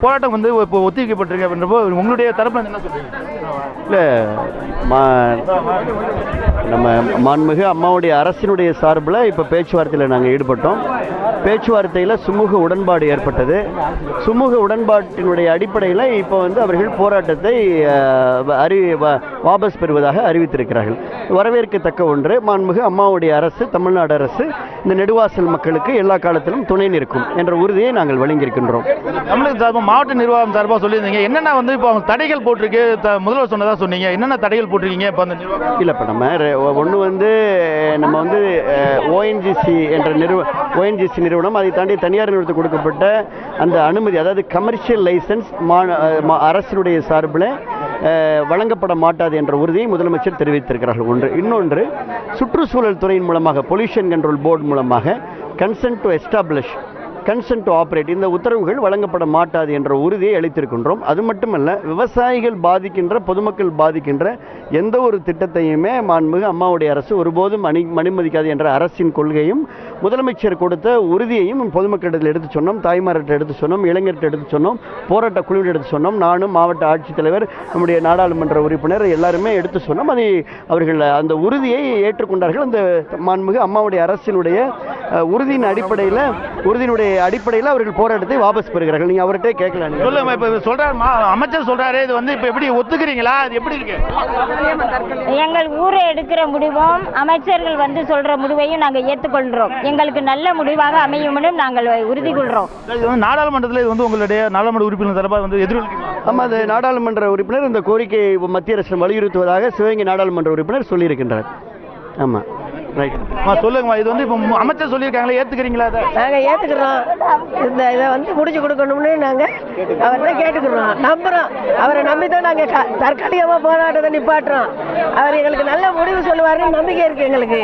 போராட்டம் வந்து இப்போ ஒத்திவைக்கப்பட்டிருக்கு அப்படின்றப்போ உங்களுடைய தரப்பு என்ன சொல்றீங்க? இல்லை மா நம்ம மாண்புமிகு அம்மாவுடைய அரசினுடைய சார்பில் இப்போ பேச்சுவார்த்தையில் நாங்கள் ஈடுபட்டோம். பேச்சுவார்த்தையில் சுமூக உடன்பாடு ஏற்பட்டது. சுமூக உடன்பாட்டினுடைய அடிப்படையில் இப்போ வந்து அவர்கள் போராட்டத்தை அறி வாபஸ் பெறுவதாக அறிவித்திருக்கிறார்கள். வரவேற்கத்தக்க ஒன்று மாண்புமிகு அம்மாவுடைய அரசு தமிழ்நாடு அரசு இந்த நெடுவாசல் மக்களுக்கு எல்லா காலத்திலும் துணை நிற்கும் என்ற உறுதியை நாங்கள் வழங்கியிருக்கின்றோம். தமிழக சார்பாக மாவட்ட நிர்வாகம் சார்பாக சொல்லியிருந்தீங்க. என்னென்ன வந்து இப்போ அவங்க தடைகள் போட்டிருக்கு முதல்வர் சொன்னதா சொன்னீங்க. என்னென்ன தடைகள் போட்டிருக்கீங்க இப்போ அந்த நிர்வாகம்? இல்லை இப்போ நம்ம ஒன்று வந்து நம்ம வந்து ஓஎன்ஜிசி என்ற நிறுவ ஓஎன்ஜிசி நிறுவனம் அதை தாண்டி தனியார் நிறுவனத்துக்கு கொடுக்கப்பட்ட அந்த அனுமதி அதாவது கமர்ஷியல் லைசன்ஸ் மா மா- அரசினுடைய சார்பில் வழங்கப்பட மாட்டாது என்ற உறுதியை முதலமைச்சர் தெரிவித்திருக்கிறார்கள். ஒன்று. இன்னொன்று சுற்றுச்சூழல் துறையின் மூலமாக பொல்யூஷன் கண்ட்ரோல் போர்டு மூலமாக consent to establish consent to operate இந்த உத்தரவுகள் வழங்கப்பட மாட்டாது என்ற உறுதியை அளித்திருக்கின்றோம். அது மட்டுமல்ல விவசாயிகள் பாதிக்கின்ற பொதுமக்கள் பாதிக்கின்ற எந்த ஒரு திட்டத்தையுமே மாண்புமிகு அம்மாவுடைய அரசு ஒருபோதும் அணி அனுமதிக்காது என்ற அரசின் கொள்கையும் முதலமைச்சர் கொடுத்த உறுதியையும் பொதுமக்களிடத்தில் எடுத்து சொன்னோம் தாய்மார்கிட்ட எடுத்து சொன்னோம் இளைஞர்கிட்ட எடுத்து சொன்னோம் போராட்ட குழுவில் எடுத்து சொன்னோம். நானும் மாவட்ட ஆட்சித்தலைவர் நம்முடைய நாடாளுமன்ற உறுப்பினர் எல்லாருமே எடுத்து சொன்னோம். அதை அவர்கள் அந்த உறுதியை ஏற்றுக்கொண்டார்கள். அந்த மாண்புமிகு அம்மாவுடைய அரசினுடைய உறுதியின் அடிப்படையில் உறுதியினுடைய அடிப்படையில் அவர்கள் போராட்டத்தை வாபஸ் பெறுகிறார்கள். நீங்கள் அவர்கிட்ட கேட்கலாம். நீங்க. சொல்லுங்க இப்போ சொல்றாரு மா- அமைச்சர் சொல்றாரு இது வந்து இப்போ எப்படி ஒத்துக்கிறீங்களா? இது எப்படி இருக்கு? எங்கள் ஊரை எடுக்கிற முடிவும் அமைச்சர்கள் வந்து சொல்ற முடிவையும் நாங்கள் ஏற்றுக்கொள்கிறோம் எங்களுக்கு நல்ல முடிவாக அமையும்னு நாங்கள் உறுதி கொள்கிறோம் நாடாளுமன்றத்தில் இது வந்து உங்களுடைய நாடாளுமன்ற உறுப்பினர் சார்பாக வந்து எதிரொலிக்குமா? ஆமாம் அது நாடாளுமன்ற உறுப்பினர் இந்த கோரிக்கையை மத்திய அரசு வலியுறுத்துவதாக சிவகங்கை நாடாளுமன்ற உறுப்பினர் சொல்லியிருக்கின்றார். ஆமாம் சொல்லுங்கம்மா இது வந்து இப்போ அமைச்சர் சொல்லியிருக்காங்களே ஏத்துக்கிறீங்களா அதை? நாங்கள் ஏற்றுக்கிறோம் இந்த இதை வந்து முடிச்சு கொடுக்கணும்னு நாங்கள் அவர்கிட்ட கேட்டுக்கிறோம். நம்புகிறோம் அவரை நம்பி தான் நாங்கள் தற்காலிகமாக போராட்டத்தை நிப்பாட்டுறோம். அவர் எங்களுக்கு நல்ல முடிவு சொல்லுவாருன்னு நம்பிக்கை இருக்குது எங்களுக்கு.